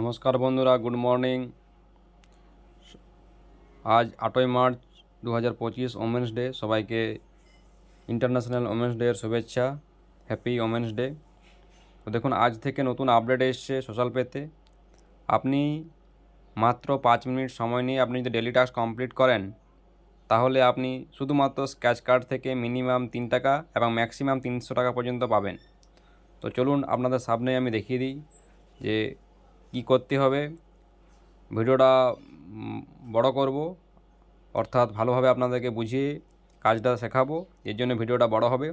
নমস্কার বন্ধুরা, good morning. আজ আটই মার্চ দু হাজার পঁচিশ, ওমেন্স ডে। সবাইকে ইন্টারন্যাশনাল ওমেন্স ডে এর শুভেচ্ছা। Happy women's day. তো দেখুন, আজ থেকে নতুন আপডেট এসছে সোশ্যাল পেতে। আপনি মাত্র পাঁচ মিনিট সময় নিয়ে আপনি যদি ডেলি টাস্ক কমপ্লিট করেন, তাহলে আপনি শুধুমাত্র স্ক্র্যাচ কার্ড থেকে মিনিমাম তিন টাকা এবং ম্যাক্সিমাম তিনশো টাকা পর্যন্ত পাবেন। তো চলুন, আপনাদের সামনে আমি দেখিয়ে দিই যে কি করতে হবে? ভিডিওটা বড় করব। অর্থাৎ ভালোভাবে আপনাদেরকে বুঝিয়ে কাজটা শেখাবো, এর জন্য ভিডিওটা বড় হবে।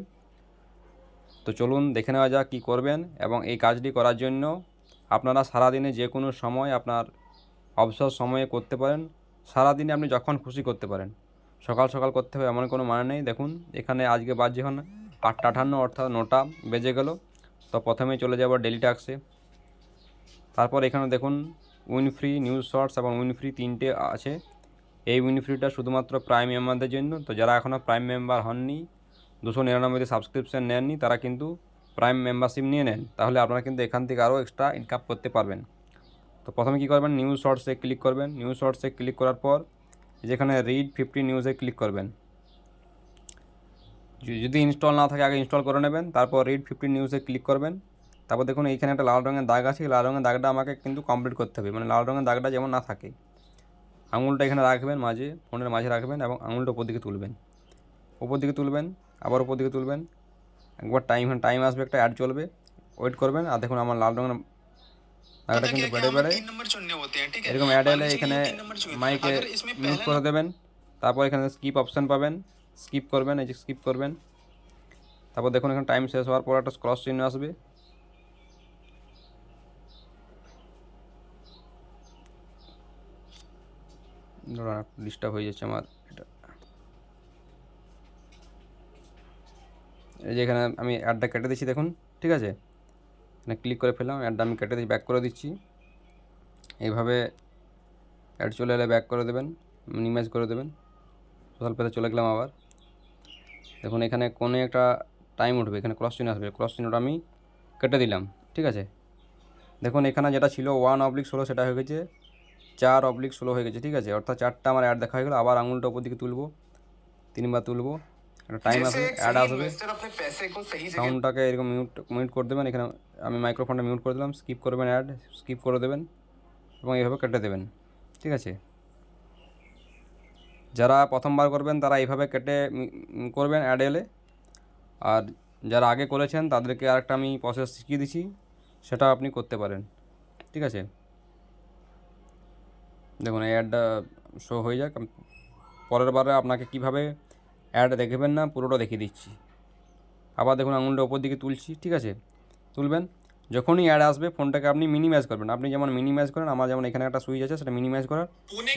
তো চলুন দেখে নেওয়া যাক কী করবেন এবং এই কাজটি করার জন্য আপনারা সারাদিনে যে কোনো সময় আপনার অবসর সময়ে করতে পারেন। সারাদিনে আপনি যখন খুশি করতে পারেন। সকাল সকাল করতে হবে এমন কোনো মানে নেই। দেখুন, এখানে আজকে বাজে যখন আটটা আঠান্ন অর্থাৎ নটা বেজে গেল। তো প্রথমে চলে যাব ডেলি টাক্সে তারপর এখানে দেখুন উইনফ্রি নিউজ শর্টস এবং উইনফ্রি তিনটে আছে। এই উইনফ্রিটা শুধুমাত্র প্রাইম মেম্বারদের জন্য। তো যারা এখনও প্রাইম মেম্বার হননি, দুশো নিরানব্বইতে সাবস্ক্রিপশন নেননি, তারা কিন্তু প্রাইম মেম্বারশিপ নিয়ে নেন। তাহলে আপনারা কিন্তু এখান থেকে আরও এক্সট্রা ইনকাম করতে পারবেন। তো প্রথমে কী করবেন? নিউজ শর্টসে ক্লিক করবেন। নিউজ শর্টসে ক্লিক করার পর যেখানে রিড ফিফটি নিউজে ক্লিক করবেন। যদি ইনস্টল না থাকে, আগে ইনস্টল করে নেবেন। তারপর রিড ফিফটি নিউজে ক্লিক করবেন। তারপর দেখুন এইখানে একটা লাল রঙের দাগ আছে লাল রঙের দাগটা আমাকে কিন্তু কমপ্লিট করতে হবে। মানে লাল রঙের দাগটা যেমন না থাকে, আঙুলটা এখানে রাখবেন মাঝে, ফোনের মাঝে রাখবেন এবং আঙুলটা ওপর দিকে তুলবেন। ওপর দিকে তুলবেন, আবার ওপর দিকে তুলবেন, একবার টাইম টাইম আসবে, একটা অ্যাড চলবে ওয়েট করবেন, আর দেখুন আমার লাল রঙের দাগটা কিন্তু বেড়ে বেড়ে এরকম অ্যাড এলে এখানে মাইকে মিউট করে দেবেন, তারপর এখানে স্কিপ অপশান পাবেন স্কিপ করবেন, এই যে স্কিপ করবেন। তারপর দেখুন এখানে টাইম শেষ হওয়ার পর একটা ক্রস চিহ্ন আসবে। ডিস্টার্ব হয়ে যাচ্ছে আমার, এটা। এই যে এখানে আমি অ্যাডটা কেটে দিচ্ছি দেখুন, ঠিক আছে? এখানে ক্লিক করে ফেললাম অ্যাডটা আমি কেটে দিচ্ছি ব্যাক করে দিচ্ছি। এইভাবে অ্যাড চলে এলে ব্যাক করে দেবেন মিনিমাইজ করে দেবেন। সোশ্যাল পেতে চলে গেলাম আবার। দেখুন, এখানে কোনো একটা টাইম উঠবে, এখানে ক্রস চিহ্ন আসবে ক্রস চিহ্নটা আমি কেটে দিলাম, ঠিক আছে? দেখুন, এখানে যেটা ছিল ওয়ান অবলিক ষোলো সেটা হয়ে গেছে। চার অবলিক ষোলো হয়ে গেছে ঠিক আছে? অর্থাৎ চারটা আমার অ্যাড দেখা হয়ে গেলো আবার আঙুলটা ওপর দিকে তুলবো তিনবার তুলবো একটা টাইম আসবে অ্যাড আসবে। সাউন্ডটাকে এরকম মিউট মিউট করে দেবেন এখানে আমি মাইক্রোফোনটা মিউট করে দিলাম স্কিপ করবেন অ্যাড স্কিপ করে দেবেন এবং এইভাবে কেটে দেবেন ঠিক আছে? যারা প্রথমবার করবেন তারা এইভাবে কেটে করবেন অ্যাড এলে। আর যারা আগে করেছেন তাদেরকে আরেকটা আমি প্রসেস শিখিয়ে দিছি সেটা আপনি করতে পারেন ঠিক আছে? দেখুন এই অ্যাডটা শো হয়ে যাক। পরের বারে আপনাকে কীভাবে অ্যাড দেখবেন না পুরোটা দেখিয়ে দিচ্ছি। আবার দেখুন আঙুলটা ওপর দিকে তুলছি ঠিক আছে? তুলবেন। যখনই অ্যাড আসবে ফোনটাকে আপনি মিনিমাইজ করবেন। আপনি যেমন মিনিমাইজ করেন আমার যেমন এখানে একটা সুইচ আছে সেটা মিনিমাইজ করার।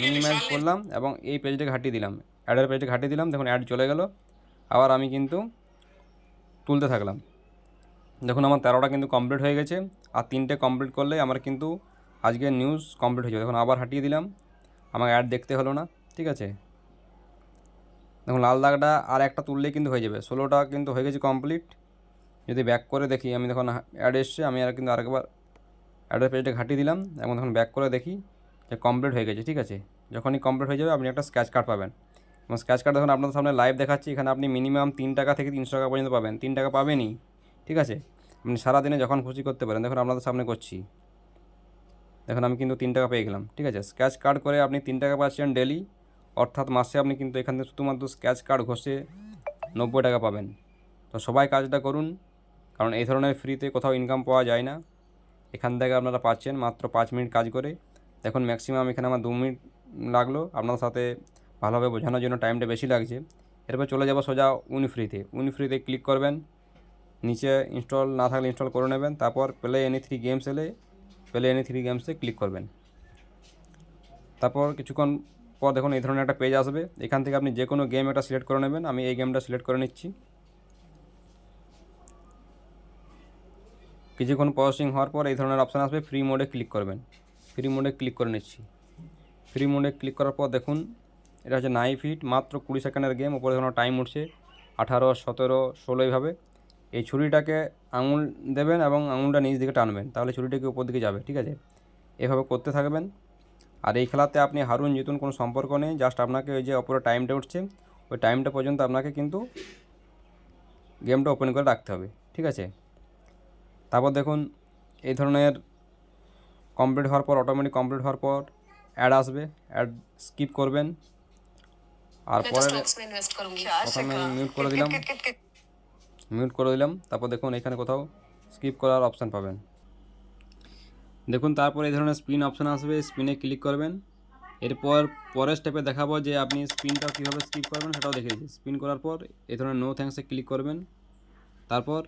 মিনিমাইজ করলাম এবং এই পেজটাকে ঘাটিয়ে দিলাম। অ্যাডের পেজটা ঘাটিয়ে দিলাম দেখুন অ্যাড চলে গেল। আবার আমি কিন্তু তুলতে থাকলাম। দেখুন আমার তেরোটা কিন্তু কমপ্লিট হয়ে গেছে। আর তিনটে কমপ্লিট করলে আমার কিন্তু আজকের নিউজ কমপ্লিট হয়ে যাবে। দেখুন, আবার হাঁটিয়ে দিলাম। আমাকে অ্যাড দেখতে হলো না, ঠিক আছে? দেখুন, লাল দাগটা আর একটা তুললেই কিন্তু হয়ে যাবে। ষোলোটা কিন্তু হয়ে গেছে কমপ্লিট যদি ব্যাক করে দেখি, আমি দেখুন অ্যাড এসছে, আমি আর কিন্তু আরেকবার অ্যাডের পেজটা ঘাটিয়ে দিলাম এবং তখন ব্যাক করে দেখি যে কমপ্লিট হয়ে গেছে, ঠিক আছে? যখনই কমপ্লিট হয়ে যাবে, আপনি একটা স্ক্র্যাচ কার্ড পাবেন। এবং স্ক্র্যাচ কার্ড দেখুন, আপনাদের সামনে লাইভ দেখাচ্ছি, এখানে আপনি মিনিমাম তিন টাকা থেকে তিনশো টাকা পর্যন্ত পাবেন। তিন টাকা পাবেনই, ঠিক আছে? আপনি সারাদিনে যখন খুশি করতে পারেন, দেখুন, আপনাদের সামনে করছি। দেখুন, আমি কিন্তু তিন টাকা পেয়ে গেলাম, ঠিক আছে? স্ক্র্যাচ কার্ড করে আপনি তিন টাকা পাচ্ছেন ডেলি অর্থাৎ মাসে আপনি কিন্তু এখান থেকে শুধুমাত্র স্ক্যাচ কার্ড ঘষে নব্বই টাকা পাবেন। তো সবাই কাজটা করুন, কারণ এই ধরনের ফ্রিতে কোথাও ইনকাম পাওয়া যায় না। এখান থেকে আপনারা পাচ্ছেন মাত্র পাঁচ মিনিট কাজ করে। দেখুন ম্যাক্সিমাম এখানে আমার দু মিনিট লাগল আপনার সাথে ভালোভাবে বোঝানোর জন্য টাইমটা বেশি লাগছে। এরপর চলে যাব সোজা উইনফ্রিতে উইনফ্রিতে ক্লিক করবেন, নিচে ইনস্টল না থাকলে ইনস্টল করে নেবেন, তারপর প্লে এনি থ্রি গেমস এলে প্লে এনি থ্রি গেমসে ক্লিক করবেন। তারপর কিছুক্ষণ পর দেখুন এই ধরনের একটা পেজ আসবে। এখান থেকে আপনি যে কোনো গেম একটা সিলেক্ট করে নেবেন। আমি এই গেমটা সিলেক্ট করে নিচ্ছি। কিছুক্ষণ প্রসেসিং হওয়ার পর এই ধরনের অপশান আসবে ফ্রি মোডে ক্লিক করবেন। ফ্রি মোডে ক্লিক করে নিচ্ছি। ফ্রি মোডে ক্লিক করার পর দেখুন, এটা হচ্ছে নাইফ ফিট মাত্র কুড়ি সেকেন্ডের গেম ওপরে দেখুন টাইম উঠছে। আঠারো, সতেরো, ষোলো এইভাবে। এই ছুরিটাকে আঙুল দেবেন এবং আঙুলটা নিচ দিকে টানবেন তাহলে ছুরিটাকে উপর দিকে যাবে ঠিক আছে? এভাবে করতে থাকবেন। আর এই খেলাতে আপনি হারুন জিতুন কোনো সম্পর্ক নেই জাস্ট আপনাকে ওই যে অপরের টাইমটা উঠছে ওই টাইমটা পর্যন্ত আপনাকে কিন্তু গেমটা ওপেন করে রাখতে হবে ঠিক আছে? তারপর দেখুন এই ধরনের কমপ্লিট হওয়ার পর অটোমেটিক কমপ্লিট হওয়ার পর অ্যাড আসবে অ্যাড স্কিপ করবেন। আর পরে প্রথমে মিউট করে দিলাম। মিউট করে দিলাম। তারপর দেখুন এখানে কোথাও স্কিপ করার অপশান পাবেন। দেখুন, তারপর এই ধরনের স্পিন অপশান আসবে। স্পিনে ক্লিক করবেন। এরপর পরের স্টেপে দেখাবো যে আপনি স্পিনটা কীভাবে স্কিপ করবেন সেটাও দেখে দিচ্ছি স্পিন করার পর এই ধরনের নো থ্যাঙ্কসে ক্লিক করবেন। তারপর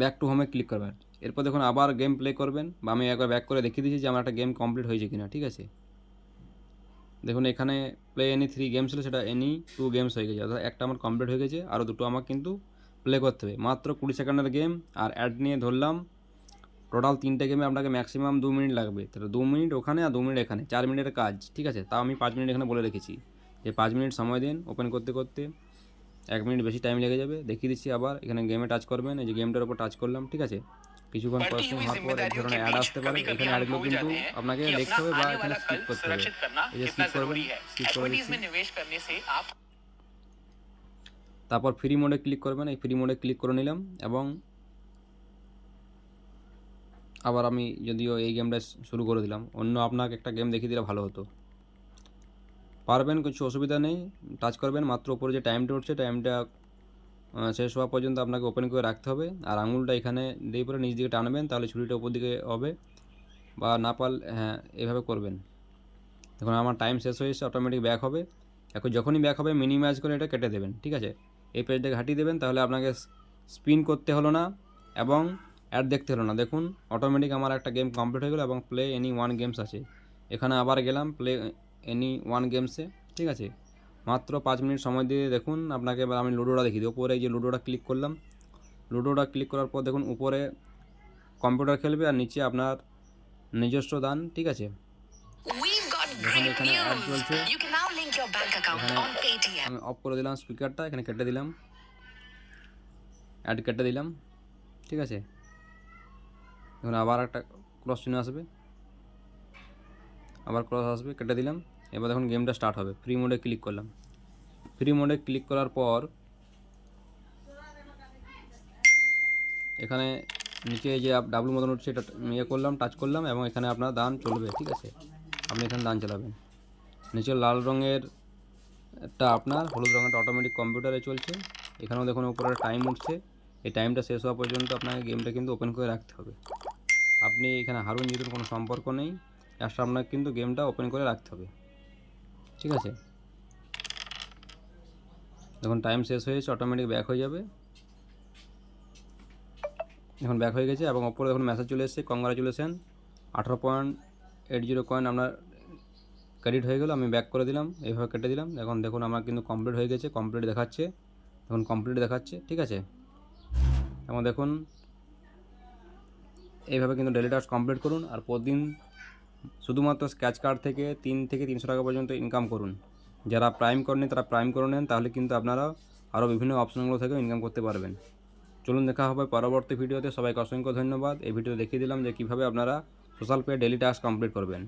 ব্যাক টু হোমে ক্লিক করবেন। এরপর দেখুন আবার গেম প্লে করবেন। বা আমি একবার ব্যাক করে দেখিয়ে দিচ্ছি যে আমার একটা গেম কমপ্লিট হয়েছে কিনা, ঠিক আছে? দেখুন, এখানে প্লে এনি থ্রি গেমস ছিল, সেটা এনি টু গেমস হয়ে গেছে। অর্থাৎ একটা আমার কমপ্লিট হয়ে গেছে, আরও দুটো আমার কিন্তু প্লে করতে হবে। মাত্র কুড়ি সেকেন্ডের গেম আর অ্যাড নিয়ে ধরলাম টোটাল তিনটে গেমে আপনাকে ম্যাক্সিমাম দু মিনিট লাগবে। তাহলে দু মিনিট ওখানে আর দু মিনিট এখানে, চার মিনিটের কাজ, ঠিক আছে? তাও আমি পাঁচ মিনিট এখানে বলে রেখেছি যে পাঁচ মিনিট সময় দিন ওপেন করতে করতে। এক মিনিট বেশি টাইম লেগে যাবে। দেখিয়ে দিচ্ছি আবার, এখানে গেমে টাচ করবেন, এই যে গেমটার উপর টাচ করলাম, ঠিক আছে? কিছুক্ষণ প্রশ্ন হওয়ার পর এক ধরনের অ্যাড আসতে পারে এখানে অ্যাডগুলো কিন্তু আপনাকে দেখতে হবে বা এখানে স্কিপ করতে হবে। এই যে স্কিপ করবেন স্কিপ করে তারপর ফ্রি মোডে ক্লিক করবেন এই ফ্রি মোডে ক্লিক করে নিলাম এবং আবার আমি যদিও এই গেমটা শুরু করে দিলাম অন্য আপনাকে একটা গেম দেখিয়ে দিলে ভালো হতো। পারবেন কিছু অসুবিধা নেই টাচ করবেন মাত্র উপরে যে টাইমটা উঠছে টাইমটা শেষ হওয়া পর্যন্ত আপনাকে ওপেন করে রাখতে হবে। আর আঙুলটা এখানে দিয়ে পরে নিচ দিকে টানবেন, তাহলে ছুরিটা উপর দিকে হবে বা না পারলে হ্যাঁ এভাবে করবেন। দেখুন, আমার টাইম শেষ হয়ে এসে অটোমেটিক ব্যাক হবে। এখন যখনই ব্যাক হবে মিনিমাইজ করে এটা কেটে দেবেন, ঠিক আছে? এই পেজটাকে হাঁটিয়ে দেবেন, তাহলে আপনাকে স্পিন করতে হলো না এবং অ্যাড দেখতে হলো না। দেখুন অটোমেটিক আমার একটা গেম কমপ্লিট হয়ে গেলো এবং প্লে এনি ওয়ান গেমস আছে। এখানে আবার গেলাম প্লে এনি ওয়ান গেমসে ঠিক আছে? মাত্র পাঁচ মিনিট সময় দিয়ে দেখুন আপনাকে এবার আমি লুডোটা দেখিয়ে দিই উপরে এই যে লুডোটা ক্লিক করলাম লুডোটা ক্লিক করার পর দেখুন উপরে কম্পিউটার খেলবে আর নিচে আপনার নিজস্ব দান ঠিক আছে? আমি অফ করে দিলাম স্পিকারটা এখানে কেটে দিলাম। অ্যাড কেটে দিলাম ঠিক আছে? এখন আবার একটা ক্রস চিহ্ন আসবে। আবার ক্রস আসবে কেটে দিলাম। এবার দেখুন গেমটা স্টার্ট হবে। ফ্রি মোডে ক্লিক করলাম। ফ্রি মোডে ক্লিক করার পর এখানে নিচে যে ডাবলু মতন উঠছে, এটা ইয়ে করলাম টাচ করলাম এবং এখানে আপনার দান চলবে, ঠিক আছে? আপনি এখানে দান চালাবেন। নিচে লাল রঙের এটা আপনার, হলুদ রঙের অটোমেটিক কম্পিউটারে চলছে। এখানেও দেখুন উপরে টাইম উঠছে। এই টাইমটা শেষ হওয়া পর্যন্ত আপনাকে গেমটা কিন্তু ওপেন করে রাখতে হবে। আপনি এখানে হারুন জিতুন কোনো সম্পর্ক নেই। জাস্ট আপনাকে কিন্তু গেমটা ওপেন করে রাখতে হবে। ঠিক আছে? যখন টাইম শেষ হয়েছে অটোমেটিক ব্যাক হয়ে যাবে। এখন ব্যাক হয়ে গেছে এবং ওপরে দেখুন মেসেজ চলে এসেছে কংগ্রাচুলেশন আঠারো পয়েন্ট এইট জিরো কয়েন আপনার ক্রেডিট হয়ে গেলো, আমি ব্যাক করে দিলাম, এইভাবে কেটে দিলাম। এখন দেখুন আমার কিন্তু কমপ্লিট হয়ে গেছে কমপ্লিট দেখাচ্ছে এখন কমপ্লিট দেখাচ্ছে, ঠিক আছে? এবং দেখুন, এইভাবে কিন্তু ডেলি টাস্ক কমপ্লিট করুন, আর প্রতিদিন শুধুমাত্র স্ক্যাচ কার্ড থেকে তিন থেকে তিনশো টাকা পর্যন্ত ইনকাম করুন। যারা প্রাইম করেনি তারা প্রাইম করে নেন, তাহলে কিন্তু আপনারা আরও বিভিন্ন অপশনগুলো থেকেও ইনকাম করতে পারবেন। চলুন দেখা হবে পরবর্তী ভিডিওতে সবাইকে অসংখ্য ধন্যবাদ। এই ভিডিও দেখিয়ে দিলাম যে কীভাবে আপনারা সোশ্যাল পেয়ে ডেলি টাস্ক কমপ্লিট করবেন।